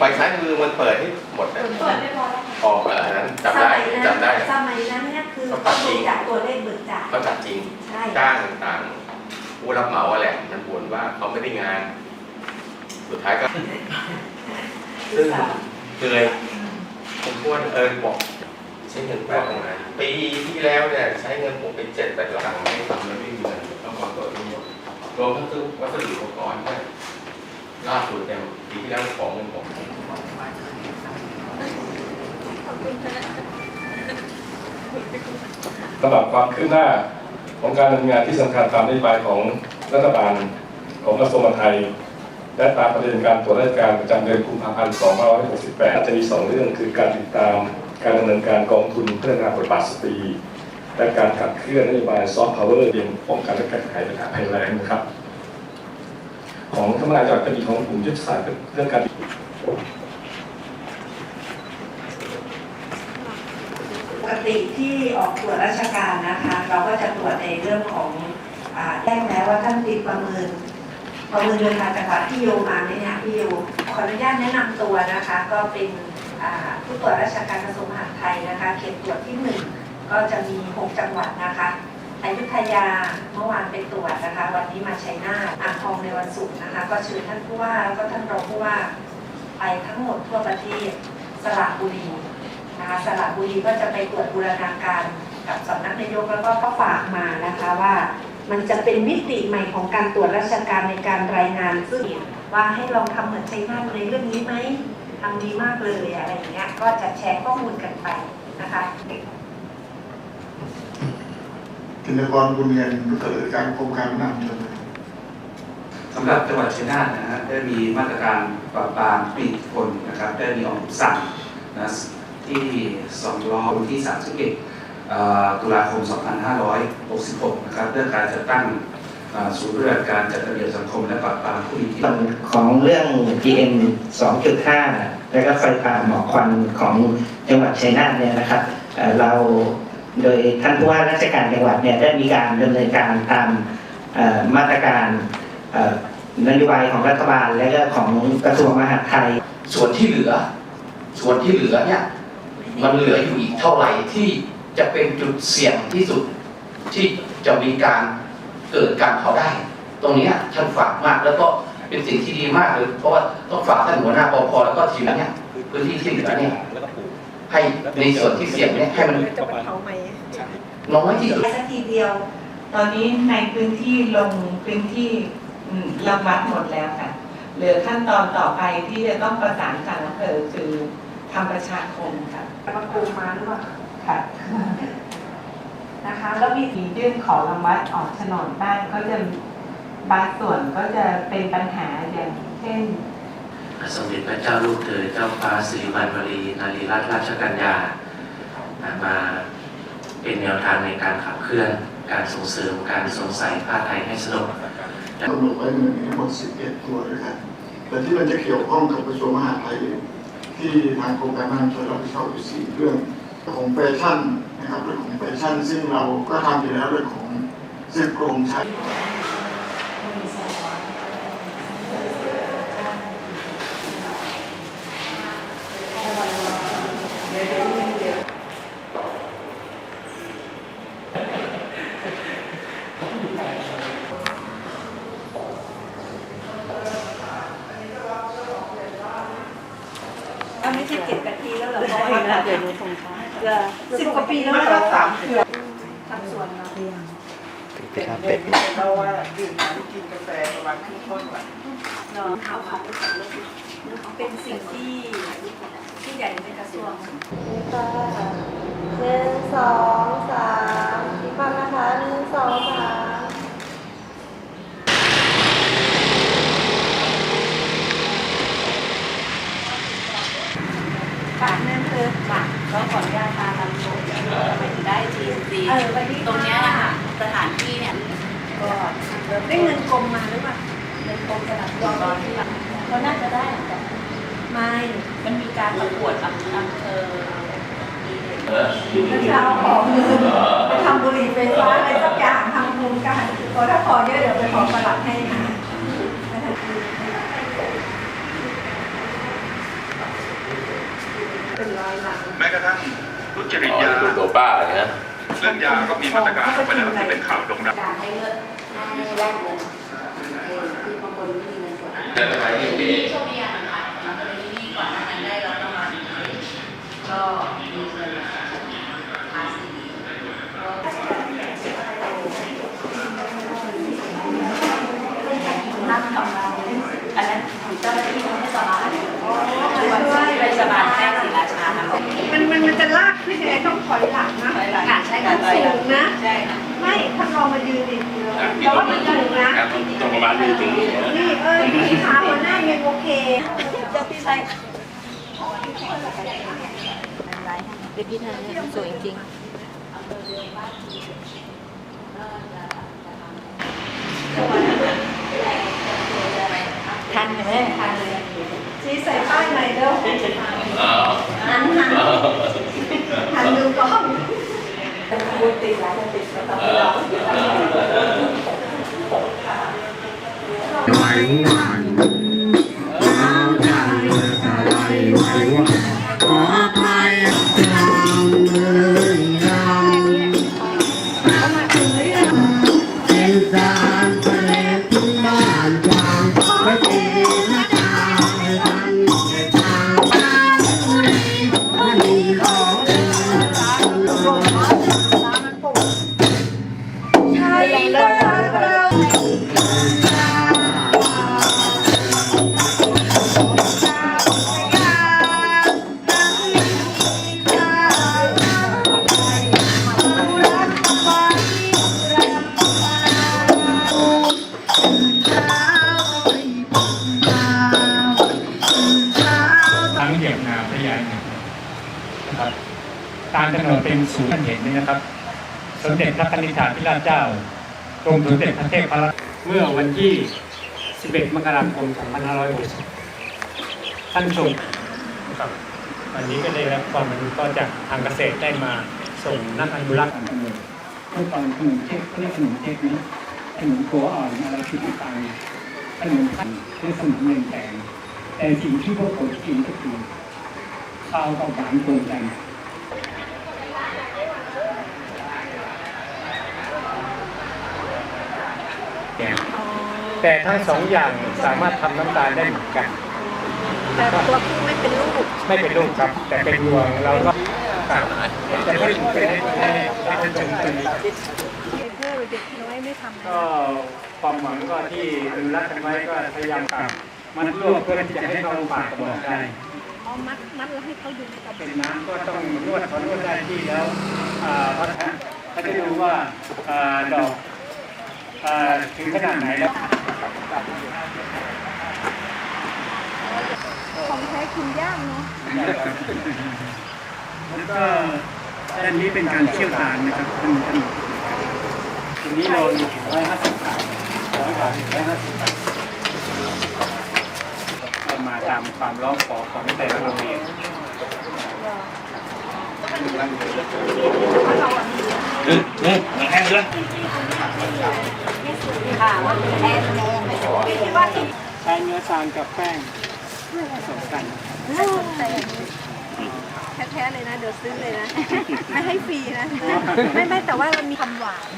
ไฟซ้ายมือมันเปิดให้หมดนะเปิดเรียบร้อยแล้วค่ะออกอันนั้นสจำได้มัยนั้นจำได้สมัยนั้นเนี่ยคือเขาตัต้ดองจริดูงจากตัวเลขเบิกจ่ายก็จัดจริงใช่จ้างต่างๆผู้รับเหมาอะแหละมันบ่นว่าเขาไม่ได้งาน สุดท้ายก็ซึ่งเคยผมพูดว่าเออบอกใช้เงินแปดงานปีที่แล้วเนี่ยใช้เงินผมเป็นเจ็ดแปดหลังไม่ทำแล้วไม่มีเงินต้องขอตัวทั้งหมดรวมทั้งซื้อวัสดุอุปกรณ์ด้วย ล่าสุดเนี่ยปีที่แล้วของเงินผมสำหรับความคืบหน้าของการดำเนินงานที่สำคัญตามนโยบายของรัฐบาลของกระทรวงมหาดไทย และตามประเด็นการตรวจราชการประจำเดือนกุมภาพันธ์ 2568 จะมีสองเรื่องคือการติดตามการดำเนินการกองทุนพัฒนาบทบาทสตรีและการขับเคลื่อนนโยบายซอฟต์พาวเวอร์เรียนป้องกันและแก้ไขปัญหาภัยแล้งนะครับ ของทำงานจังหวัดกระบี่ของกลุ่มยุทธศาสตร์เรื่องการปกติที่ออกตรวจราชการนะคะ เราก็จะตรวจในเรื่องของอแจ้งแล้วว่าท่านติดประเมินประเมินโดยการจังหวัดที่โยมาเนี่ยพี่โยขออนุญาตแนะนำตัวนะคะ ก็เป็นผู้ตรวจราชการกระทรวงมหาดไทยนะคะ เขตตรวจที่หนึ่งก็จะมีหกจังหวัดนะคะ อยุธยาเมื่อวานไปตรวจนะคะ วันนี้มาชัยนาทอ่างทองในวันศุกร์นะคะ ก็เชิญท่านผู้ว่าแล้วก็ท่านรองผู้ว่า ไปทั้งหมดทั่วประเทศสระบุรีนะคะสระบุรีก็จะไปตรวจบูรณาการกับสำนักนายกแล้วก็ก็ฝากมานะคะว่ามันจะเป็นมิติใหม่ของการตรวจราชการในการรายงานซึ่งว่าให้ลองทำเหมือนชัยนาทในเรื่องนี้ไหมทำดีมากเลยอะไรอย่างเงี้ยก็จะแชร์ข้อมูลกันไปนะคะ ธินกรบุญเงินผู้ตรวจการกรมการนำชนเลยสำหรับจังหวัดชัยนาทนะฮะได้มีมาตรการปราบปรามปีกคนนะครับ ได้มีออกคำสั่งนะที่2ล้อวันที่ 31เอ่อตุลาคม 2566 นะครับเรื่องการจัดตั้งเอ่อศูนย์ปฏิบัติการจัดระเบียบสังคมและปราบปรามผู้มีอิทธิพส่ลวนของเรื่อง PM 2.5 และก็ไฟป่าหมอกควันของจังหวัดชัยนาทเนี่ยนะครับเอ่อเรา โดยท่านผู้ว่าราชการจังหวัดเนี่ยได้มีการดำเนินการตามมาตรการนโยบายของรัฐบาลและก็ของกระทรวงมหาดไทย ส่วนที่เหลือ ส่วนที่เหลือเนี่ยมันเหลืออยู่อีกเท่าไหร่ที่จะเป็นจุดเสี่ยงที่สุดที่จะมีการเกิดการเผาได้ ตรงนี้ท่านฝากมากแล้วก็เป็นสิ่งที่ดีมากเลยเพราะว่าต้องฝากท่านหัวหน้าปพแล้วก็ทีมเนี่ยพื้นที่ที่เหลือเนี่ย ให้ในส่วนที่เสี่ยงเนี่ยให้มันน้อยที่สุดสักทีเดียว ตอนนี้ในพื้นที่ลงพื้นที่อืมระมัดหมดแล้วค่ะ เหลือขั้นตอนต่อไปที่จะต้องประสานกับอำเภอคือทำประชาคมค่ะมาคูมาหรือเปล่าค่ะนะคะแล้วมีมียื่นขอระมัดออกโฉนดบ้านก็จะบางส่วนก็จะเป็นปัญหาอย่างเช่น สมเด็จพระเจ้าลูกเธอเจ้าฟ้าสิริวัณวรีนารีรัตนราชกัญญามาเป็นแนวทางในการขับเคลื่อน การส่งเสริมการสงสัยผ้าไทยให้สนุกกำหนดไว้มันมีทั้งหมด 11 ตัวด้วยกันแต่ที่มันจะเกี่ยวข้องกับกระทรวงมหาดไทยที่ทางโครงการนำชนรับผิดชอบอยู่สี่เรื่องเรื่องของแฟชั่นนะครับเรื่องของแฟชั่นซึ่งเราก็ทำอยู่แล้วเรื่องของเส้นกรมใช้ อะไม่ใช่เก็บกะทิแล้วเหรอ เพราะว่าเดี๋ยวหนูส่งช้าสิบกว่าปีแล้วไม่เหรก็อสามเดือนทำสวนเนาะเพราะว่าดื่มน้ำกินกาแฟประมาณครึ่งต้นวันเนาะเอาของไปสำรวจเป็นสิ่งที่ที่ใหญ่ในกระทรวงค่ะหนึ่งสองสามอีกครั้งนะคะหนึ่งสองสาม ปากนั่อปากก็ขออนุญาตมาทำโชว์ทำไมถึงได้ทีซีตรงเนี้ยนะคะสถานที่เนี่ยก็ได้เงินกรมมาหรือเปล่าเงินกรมสนับสนุนตอนที่เขาน่าจะได้แต่ไม่มันมีการประกวดอำอำเภอเออเมื่อเช้าขอเงินไปทำบุหรี่ไฟฟ้าอะไรสักอย่างทำโครงการพอถ้าขอเยอะเดี๋ยวไปขอประหลัดให้นะ เป็นร้อยหลัง แม้กระทั่งทุจริตอ๋อยาตัวตัวป้าเลยนะเรื่องยาก็มีมาตรการออกไปแล้วที่เป็นข่าวโด่งดังการให้เลือกให้แลกเงินเออคือบางคนไม่มีเงินสดแต่ทำไมที่ปีช่วงนี้อะมันขายมันก็เลยนี่ก่อนหน้านั้นได้รับรางวัลก็มีเงินภาษีนั่งทำงานอันนั้นของเจ้าหน้าที่เทศบาลคือวันที่เทศบาลแจ้งศรีราชาทำ มันมัน มันจะลากขึ้นยังไงต้องถอยหลังนะค่ะใช่ค่ะมันสูงนะใช่ค่ะไม่ท่านลองมายืนดิแต่ว่ามันสูงนะตรงประมาณนี้ถึงนี่เออที่ขาหัวหน้ายังโอเคใช่ค่ะเป็นพี่นายเนี่ยสวยจริงทันไหมทันเลยชี้ใส่ป้ายหน่อยเด้ออ้าว หันหันหันดูกล้องพูด ติด ตามถนนเป็นศูนย์ท่านเห็นนี่นะครับ สมเด็จพระนิษฐาธิราชเจ้ากรมสมเด็จพระเทพพระเมื่อวันที่ 11 มกราคม 2560 ท่านชมครับวันนี้ก็ได้รับความอนุเคราะห์จากทางเกษตรได้มาส่งนักอนุรักษ์เมื่อก่อนขนมเทพเขาเรียกขนมเทพนะขนมโกอ่อนอะไรคือต่างขนมพันเรียกขนมเมืองแตงแต่สิ่งที่พวกผมกินก็คือข้าวกับหวานรวมกัน แต่ทั้งสองอย่างสามารถทำน้ำตาลได้เหมือนกัน แต่ตัวผู้ไม่เป็นลูก ไม่เป็นลูกครับ แต่เป็นรวงเราก็ครับจะให้เป็นให้ให้ท่านชมตรงนี้เพื่อเด็กน้อยไม่ทำก็ความหวังก็ที่อนุรักษ์กันไว้ก็พยายามปรับมันรวบเพื่อที่จะให้เขาปากกระบอกได้เอามัดมัดแล้วให้เขาดูกับเป็นน้ำก็ต้องนวดพอนวดได้ที่แล้วอ่าเขาจะเขาจะดูว่าอ่าดอกอ่าถึงขนาดไหนแล้ว ของแท้คุณย่างเนาะแล้วก็ด้านนี้เป็นการเชี่ยวชาญนะครับท่านท่านทีนี้เรามีถึงร้อยห้าสิบบาทร้อยบาทร้อยห้าสิบบาทมาตามความร้องขอของแต่ละโรงเรียน ค่ะว่แท้แน่ไม่ใช่ว่าที่ใช้เนื้อซานกับแป้งผสมกันแท้ๆเลยนะ เดี๋ยวซื้อเลยนะ ไม่ให้ฟรีนะ ไม่ไม่แต่ว่าเรามีความหวาน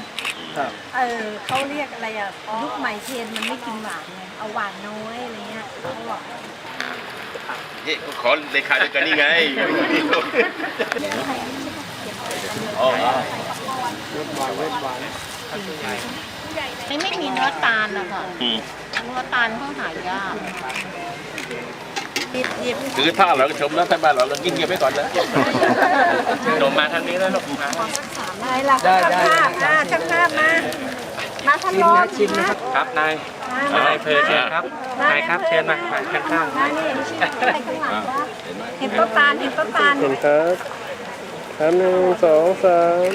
เออเขาเรียกอะไรอะ ยุคใหม่เทรนมันไม่กินหวานไง เอาหวานน้อยอะไรเงี้ยเขาบอก ขอเลขาด้วยกันนี่ไงอ๋อไม่ไม่มีเนื้อตาลนะคะเนื้อตาลเขาหายากหยิบหยิบคือถ้าเราชมแล้วท่านบ้านเราเรากินเก็บไว้ก่อนนะโดมมาทางนี้แล้วลูกมานายหลักช่างภาพอ่าช่างภาพมา มาพันลมมาครับนาย มานายเพอเชิญครับนายครับเชิญมามาข้างๆมานี่ไปข้างหลังว่าเห็นป้าปานเห็นป้าปานครับครับหนึ่งสองสาม